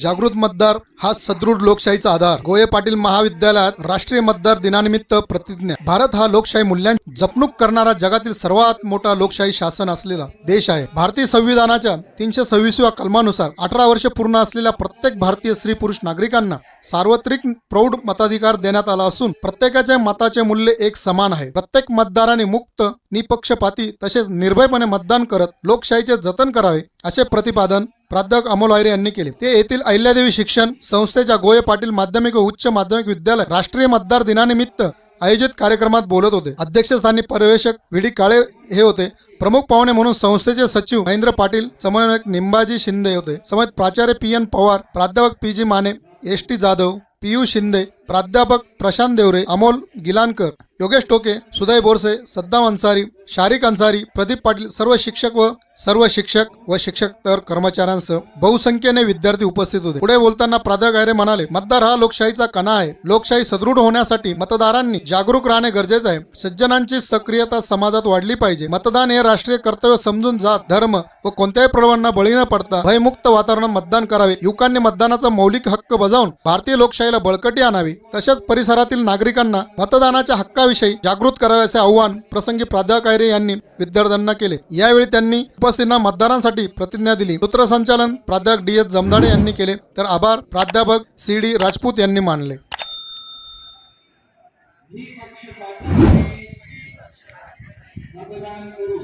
जागृत मतदार हा सदृढ लोकशाहीचा आधार. गोये पाटील महाविद्यालयात राष्ट्रीय मतदार दिनानिमित्त प्रतिज्ञा. भारत हा लोकशाही मूल्यांची जपणूक करणारा जगातील सर्वात मोठा लोकशाही शासन असलेला देश आहे. भारतीय संविधानाच्या तीनशे सव्वीसव्या कलमानुसार अठरा वर्ष पूर्ण असलेल्या प्रत्येक भारतीय स्त्री पुरुष नागरिकांना सार्वत्रिक प्रौढ मताधिकार देण्यात आला असून प्रत्येकाच्या मताचे मूल्य एक समान आहे. प्रत्येक मतदाराने मुक्त निपक्षपाती तसेच निर्भयपणे मतदान करत लोकशाहीचे जतन करावे असे प्रतिपादन प्राध्यापक अमोल वायरे यांनी केले. ते येथील अहिल्यादेवी शिक्षण संस्थेच्या गोये पाटील माध्यमिक व उच्च माध्यमिक विद्यालय राष्ट्रीय मतदार दिनानिमित्त आयोजित कार्यक्रमात बोलत होते. अध्यक्षस्थानी पर्यवेक्षक व्ही. डी. काळे हे होते. प्रमुख पाहुणे म्हणून संस्थेचे सचिव महेंद्र पाटील समन्वयक निंबाजी शिंदे होते. समवेत प्राचार्य पी. एन. पवार प्राध्यापक P. G. Mane S. T. Jadhav Piyush Shinde प्राध्यापक प्रशांत देवरे अमोल गिलानकर योगेश टोके सुदय बोरसे सद्दाम अन्सारी शारिक अन्सारी प्रदीप पाटील सर्व शिक्षक व सर्व शिक्षक व शिक्षक तर कर्मचाऱ्यांसह बहुसंख्येने विद्यार्थी उपस्थित होते. पुढे बोलताना प्राध्यापक म्हणाले मतदार हा लोकशाहीचा कणा आहे. लोकशाही सदृढ होण्यासाठी मतदारांनी जागरूक राहणे गरजेचे आहे. सज्जनांची सक्रियता समाजात वाढली पाहिजे. मतदान हे राष्ट्रीय कर्तव्य समजून जात धर्म व कोणत्याही प्रलोभांना बळी न पडता भयमुक्त वातावरणात मतदान करावे. युवकांनी मतदानाचा मौलिक हक्क बजावून भारतीय लोकशाहीला बळकटी आणावी. तसेच परिसरातील नागरिकांना मतदानाच्या हक्काविषयी जागृत करावे असे आव्हान प्रसंगी प्राध्यापक आयरे यांनी विद्यार्थ्यांना केले. यावेळी त्यांनी उपस्थितांना मतदारांसाठी प्रतिज्ञा दिली. सूत्रसंचालन प्राध्यापक डी एस जमदाडे यांनी केले. तर आभार प्राध्यापक सी डी राजपूत यांनी मानले. मतदान करू.